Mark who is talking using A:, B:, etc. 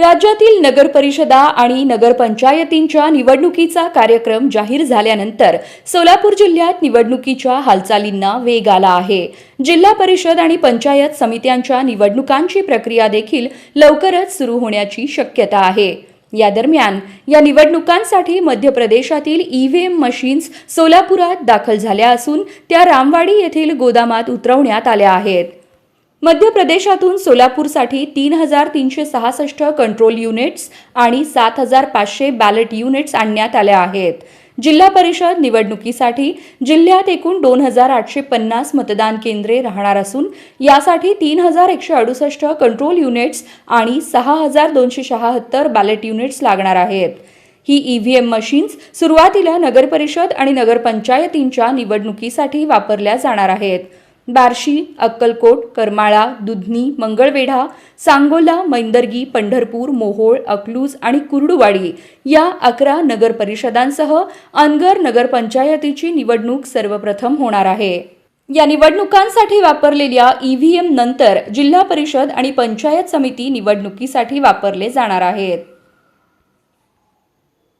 A: राज्यातील नगरपरिषदा आणि नगरपंचायतींच्या निवडणुकीचा कार्यक्रम जाहीर झाल्यानंतर सोलापूर जिल्ह्यात निवडणुकीच्या हालचालींना वेग आला आहे. जिल्हा परिषद आणि पंचायत समित्यांच्या निवडणुकांची प्रक्रिया देखील लवकरच सुरू होण्याची शक्यता आहे. या दरम्यान या निवडणुकांसाठी मध्य प्रदेशातील ईव्हीएम मशीन्स सोलापुरात दाखल झाल्या असून त्या रामवाडी येथील गोदामात उतरवण्यात आल्या आहेत. मध्य प्रदेशातून सोलापूरसाठी तीन हजार तीनशे सहासष्ट कंट्रोल युनिट्स आणि सात हजार पाचशे बॅलेट युनिट्स आणण्यात आल्या आहेत. जिल्हा परिषद निवडणुकीसाठी जिल्ह्यात एकूण दोन हजार आठशे पन्नास मतदान केंद्रे राहणार असून यासाठी तीन हजार एकशे अडुसष्ट कंट्रोल युनिट्स आणि सहा हजार दोनशे शहात्तर बॅलेट युनिट्स लागणार आहेत. ही ईव्हीएम मशीन्स सुरुवातीला नगरपरिषद आणि नगरपंचायतींच्या निवडणुकीसाठी वापरल्या जाणार आहेत. बार्शी अक्कलकोट करमाळा दुधनी मंगळवेढा सांगोला मैंदर्गी पंढरपूर मोहोळ अकलूज आणि कुर्डुवाडी या अकरा नगरपरिषदांसह अनगर नगरपंचायतीची निवडणूक सर्वप्रथम होणार आहे. या निवडणुकांसाठी वापरलेल्या ईव्हीएम नंतर जिल्हा परिषद आणि पंचायत समिती निवडणुकीसाठी वापरले जाणार आहेत.